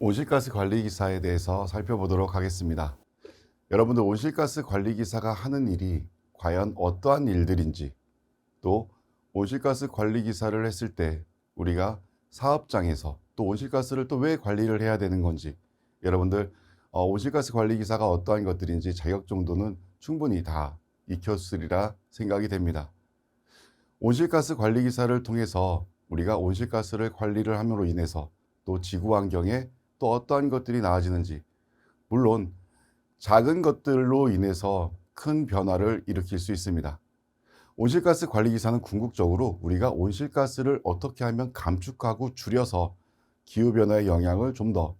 온실가스 관리 기사에 대해서 살펴보도록 하겠습니다. 여러분들 온실가스 관리 기사가 하는 일이 과연 어떠한 일들인지 또 온실가스 관리 기사를 했을 때 우리가 사업장에서 또 온실가스를 또 왜 관리를 해야 되는 건지 여러분들 어, 온실가스 관리 기사가 어떠한 것들인지 자격 정도는 충분히 다 익혔으리라 생각이 됩니다. 온실가스 관리 기사를 통해서 우리가 온실가스를 관리를 함으로 인해서 또 지구 환경에 또 어떠한 것들이 나아지는지 물론 작은 것들로 인해서 큰 변화를 일으킬 수 있습니다. 온실가스 관리 기사는 궁극적으로 우리가 온실가스를 어떻게 하면 감축하고 줄여서 기후 변화의 영향을 좀 더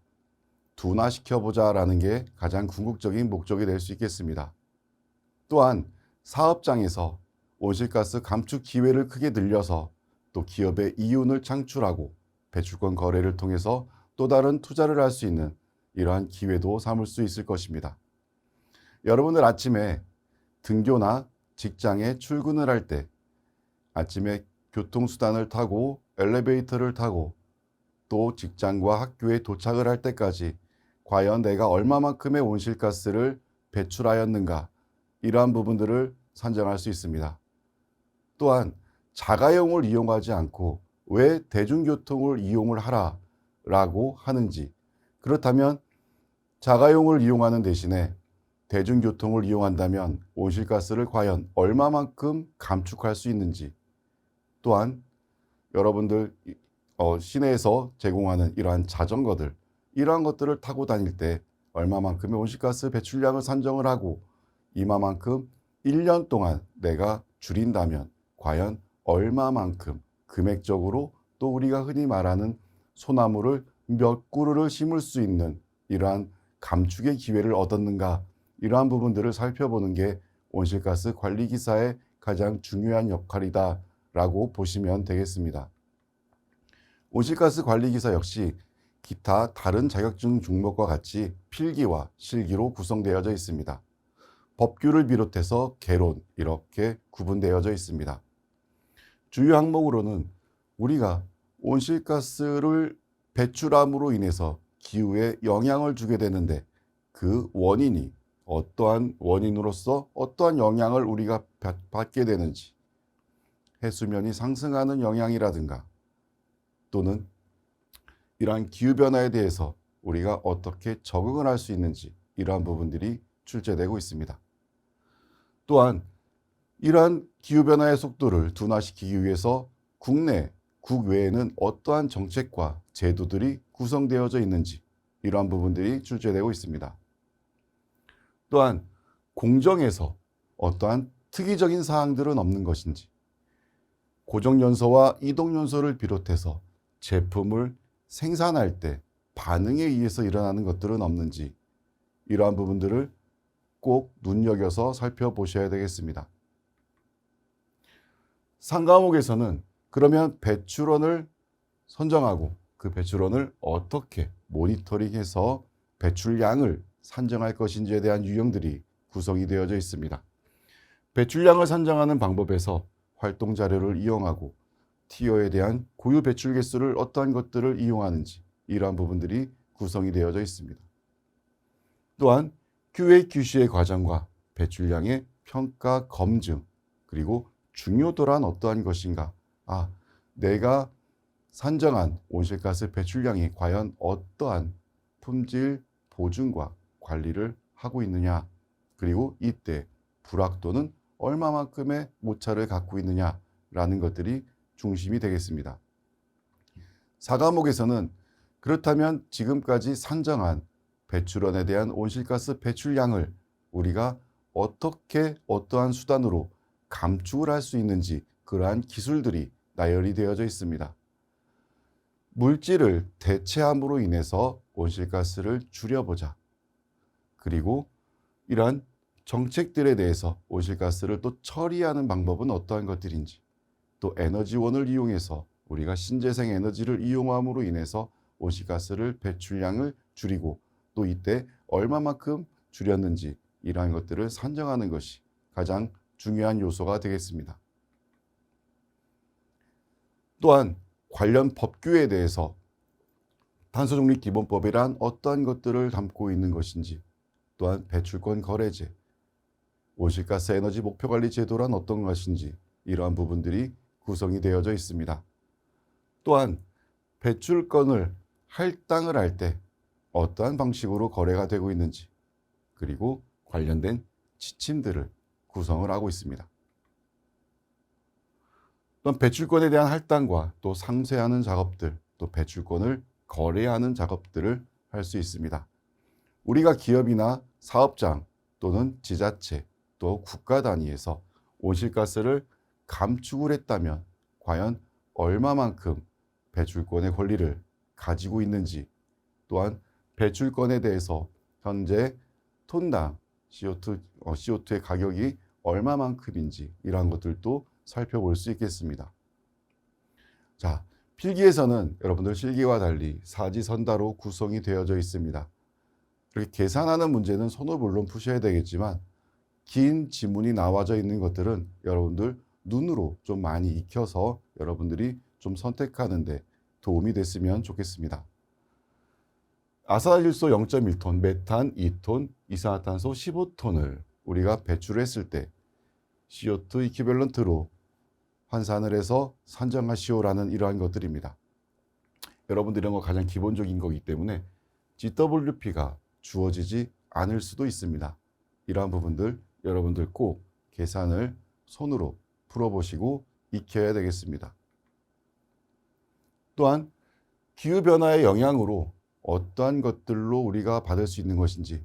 둔화시켜 보자라는 게 가장 궁극적인 목적이 될 수 있겠습니다. 또한 사업장에서 온실가스 감축 기회를 크게 늘려서 또 기업의 이윤을 창출하고 배출권 거래를 통해서 또 다른 투자를 할 수 있는 이러한 기회도 삼을 수 있을 것입니다. 여러분들 아침에 등교나 직장에 출근을 할 때 아침에 교통수단을 타고 엘리베이터를 타고 또 직장과 학교에 도착을 할 때까지 과연 내가 얼마만큼의 온실가스를 배출하였는가 이러한 부분들을 산정할 수 있습니다. 또한 자가용을 이용하지 않고 왜 대중교통을 이용을 하라 라고 하는지. 그렇다면 자가용을 이용하는 대신에 대중교통을 이용한다면 온실가스를 과연 얼마만큼 감축할 수 있는지 또한 여러분들 어, 시내에서 제공하는 이러한 자전거들 이러한 것들을 타고 다닐 때 얼마만큼의 온실가스 배출량을 산정을 하고 이마만큼 1년 동안 내가 줄인다면 과연 얼마만큼 금액적으로 또 우리가 흔히 말하는 소나무를 몇 그루를 심을 수 있는 이러한 감축의 기회를 얻었는가 이러한 부분들을 살펴보는 게 온실가스 관리 기사의 가장 중요한 역할이다라고 보시면 되겠습니다. 온실가스 관리 기사 역시 기타 다른 자격증 종목과 같이 필기와 실기로 구성되어져 있습니다. 법규를 비롯해서 개론 이렇게 구분되어져 있습니다. 주요 항목으로는 우리가 온실가스를 배출함으로 인해서 기후에 영향을 주게 되는데 그 원인이 어떠한 원인으로서 어떠한 영향을 우리가 받게 되는지 해수면이 상승하는 영향이라든가 또는 이러한 기후변화에 대해서 우리가 어떻게 적응을 할 수 있는지 이러한 부분들이 출제되고 있습니다. 또한 이러한 기후변화의 속도를 둔화시키기 위해서 국내, 국 외에는 어떠한 정책과 제도들이 구성되어져 있는지 이러한 부분들이 출제되고 있습니다. 또한 공정에서 어떠한 특이적인 사항들은 없는 것인지 고정연소와 이동연소를 비롯해서 제품을 생산할 때 반응에 의해서 일어나는 것들은 없는지 이러한 부분들을 꼭 눈여겨서 살펴보셔야 되겠습니다. 상과목에서는 그러면 배출원을 선정하고 그 배출원을 어떻게 모니터링해서 배출량을 산정할 것인지에 대한 유형들이 구성이 되어져 있습니다. 배출량을 산정하는 방법에서 활동 자료를 이용하고 티어에 대한 고유 배출 개수를 어떠한 것들을 이용하는지 이러한 부분들이 구성이 되어져 있습니다. 또한 QA/QC의 과정과 배출량의 평가 검증 그리고 중요도란 어떠한 것인가? 아, 내가 산정한 온실가스 배출량이 과연 어떠한 품질 보증과 관리를 하고 있느냐? 그리고 이때 불확도는 얼마만큼의 모차를 갖고 있느냐라는 것들이 중심이 되겠습니다. 사과목에서는 그렇다면 지금까지 산정한 배출원에 대한 온실가스 배출량을 우리가 어떻게 어떠한 수단으로 감축을 할 수 있는지 그러한 기술들이 나열이 되어져 있습니다. 물질을 대체함으로 인해서 온실가스를 줄여보자. 그리고 이러한 정책들에 대해서 온실가스를 또 처리하는 방법은 어떠한 것들인지 또 에너지원을 이용해서 우리가 신재생 에너지를 이용함으로 인해서 온실가스를 배출량을 줄이고 또 이때 얼마만큼 줄였는지 이러한 것들을 산정하는 것이 가장 중요한 요소가 되겠습니다. 또한 관련 법규에 대해서 탄소중립 기본법이란 어떠한 것들을 담고 있는 것인지, 또한 배출권 거래제, 온실가스 에너지 목표관리 제도란 어떤 것인지 이러한 부분들이 구성이 되어져 있습니다. 또한 배출권을 할당을 할 때 어떠한 방식으로 거래가 되고 있는지 그리고 관련된 지침들을 구성을 하고 있습니다. 또한 배출권에 대한 할당과 또 상쇄하는 작업들, 또 배출권을 거래하는 작업들을 할 수 있습니다. 우리가 기업이나 사업장 또는 지자체 또 국가 단위에서 온실가스를 감축을 했다면 과연 얼마만큼 배출권의 권리를 가지고 있는지 또한 배출권에 대해서 현재 톤당 CO2, 어, CO2의 가격이 얼마만큼인지 이러한 것들도 살펴볼 수 있겠습니다. 자, 필기에서는 여러분들 실기와 달리 사지선다로 구성이 되어져 있습니다. 이렇게 계산하는 문제는 손으로 물론 푸셔야 되겠지만 긴 지문이 나와져 있는 것들은 여러분들 눈으로 좀 많이 익혀서 여러분들이 좀 선택하는데 도움이 됐으면 좋겠습니다. 아산화질소 0.1톤, 메탄 2톤, 이산화탄소 15톤을 우리가 배출했을 때 CO2 이퀴밸런트로 환산을 해서 산정하시오라는 이러한 것들입니다. 여러분들 이런 거 가장 기본적인 거기 때문에 GWP가 주어지지 않을 수도 있습니다. 이러한 부분들 여러분들 꼭 계산을 손으로 풀어보시고 익혀야 되겠습니다. 또한 기후변화의 영향으로 어떠한 것들로 우리가 받을 수 있는 것인지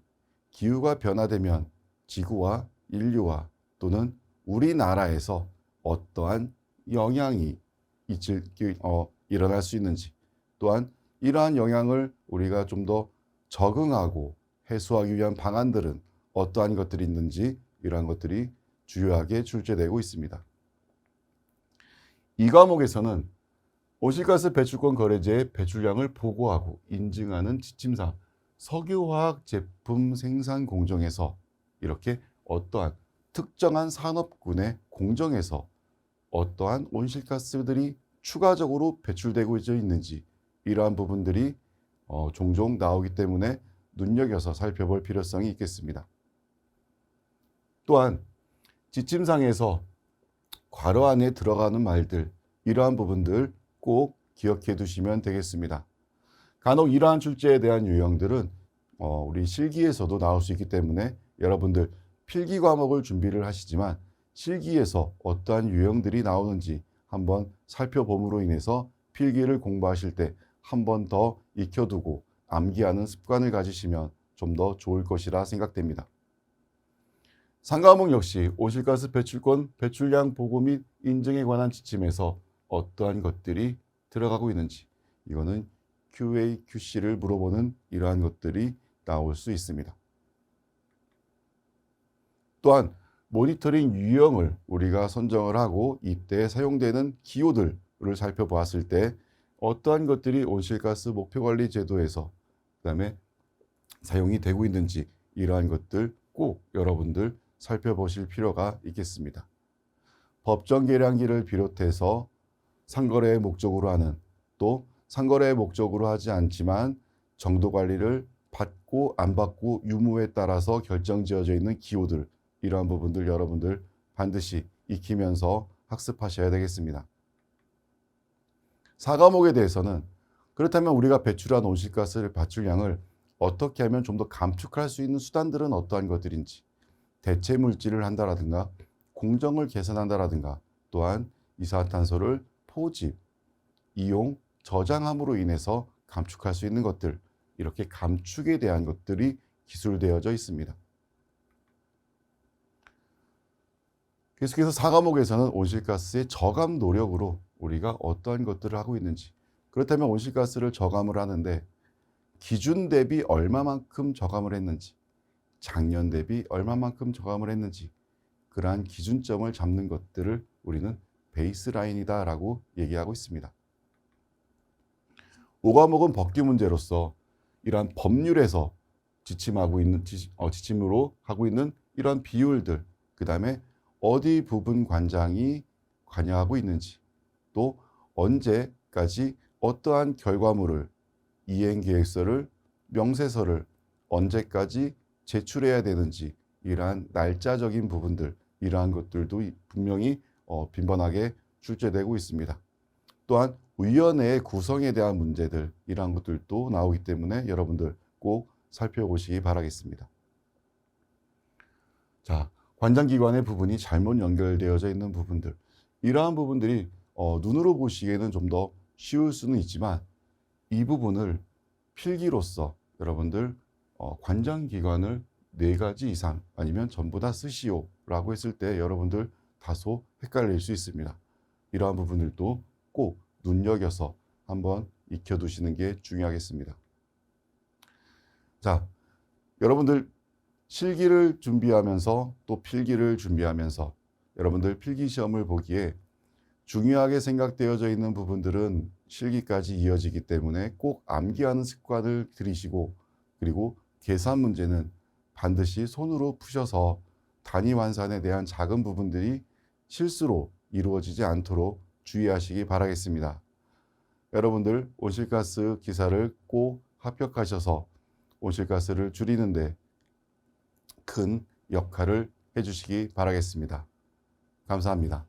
기후가 변화되면 지구와 인류와 또는 우리나라에서 어떠한 영향이 있을, 어, 일어날 수 있는지 또한 이러한 영향을 우리가 좀 더 적응하고 해소하기 위한 방안들은 어떠한 것들이 있는지 이러한 것들이 주요하게 출제되고 있습니다. 이 과목에서는 오실가스 배출권 거래제의 배출량을 보고하고 인증하는 지침상 석유화학 제품 생산 공정에서 이렇게 어떠한 특정한 산업군의 공정에서 어떠한 온실가스들이 추가적으로 배출되고 있는지 이러한 부분들이 어, 종종 나오기 때문에 눈여겨서 살펴볼 필요성이 있겠습니다. 또한 지침상에서 괄호 안에 들어가는 말들 이러한 부분들 꼭 기억해 두시면 되겠습니다. 간혹 이러한 출제에 대한 유형들은 어, 우리 실기에서도 나올 수 있기 때문에 여러분들 필기 과목을 준비를 하시지만 실기에서 어떠한 유형들이 나오는지 한번 살펴봄으로 인해서 필기를 공부하실 때 한 번 더 익혀두고 암기하는 습관을 가지시면 좀 더 좋을 것이라 생각됩니다. 상과목 역시 오실가스 배출권 배출량 보고 및 인증에 관한 지침에서 어떠한 것들이 들어가고 있는지 이거는 QA, QC를 물어보는 이러한 것들이 나올 수 있습니다. 또한 모니터링 유형을 우리가 선정을 하고 이때 사용되는 기호들을 살펴보았을 때 어떠한 것들이 온실가스 목표관리 제도에서 그다음에 사용이 되고 있는지 이러한 것들 꼭 여러분들 살펴보실 필요가 있겠습니다. 법정 계량기를 비롯해서 상거래의 목적으로 하는 또 상거래의 목적으로 하지 않지만 정도 관리를 받고 안 받고 유무에 따라서 결정 지어져 있는 기호들 이러한 부분들 여러분들 반드시 익히면서 학습하셔야 되겠습니다. 사과목에 대해서는 그렇다면 우리가 배출한 온실가스 배출량을 어떻게 하면 좀 더 감축할 수 있는 수단들은 어떠한 것들인지 대체 물질을 한다라든가 공정을 개선한다라든가 또한 이산화탄소를 포집, 이용, 저장함으로 인해서 감축할 수 있는 것들 이렇게 감축에 대한 것들이 기술되어져 있습니다. 계속해서 사과목에서는 온실가스의 저감 노력으로 우리가 어떠한 것들을 하고 있는지 그렇다면 온실가스를 저감을 하는데 기준 대비 얼마만큼 저감을 했는지 작년 대비 얼마만큼 저감을 했는지 그러한 기준점을 잡는 것들을 우리는 베이스라인이다라고 얘기하고 있습니다. 5과목은 법규 문제로서 이러한 법률에서 지침하고 있는 어, 지침으로 하고 있는 이러한 비율들 그 다음에 어디 부분 관장이 관여하고 있는지 또 언제까지 어떠한 결과물을 이행 계획서를 명세서를 언제까지 제출해야 되는지 이러한 날짜적인 부분들 이러한 것들도 이- 분명히 어, 빈번하게 출제되고 있습니다. 또한 위원회의 구성에 대한 문제들 이러한 것들도 나오기 때문에 여러분들 꼭 살펴보시기 바라겠습니다. 자, 관장기관의 부분이 잘못 연결되어져 있는 부분들 이러한 부분들이 어, 눈으로 보시기에는 좀 더 쉬울 수는 있지만 이 부분을 필기로서 여러분들 어, 관장기관을 네 가지 이상 아니면 전부 다 쓰시오라고 했을 때 여러분들 다소 헷갈릴 수 있습니다. 이러한 부분들도 꼭 눈여겨서 한번 익혀두시는 게 중요하겠습니다. 자, 여러분들 실기를 준비하면서 또 필기를 준비하면서 여러분들 필기 시험을 보기에 중요하게 생각되어져 있는 부분들은 실기까지 이어지기 때문에 꼭 암기하는 습관을 들이시고 그리고 계산 문제는 반드시 손으로 푸셔서 단위 환산에 대한 작은 부분들이 실수로 이루어지지 않도록 주의하시기 바라겠습니다. 여러분들 온실가스 기사를 꼭 합격하셔서 온실가스를 줄이는데 큰 역할을 해주시기 바라겠습니다. 감사합니다.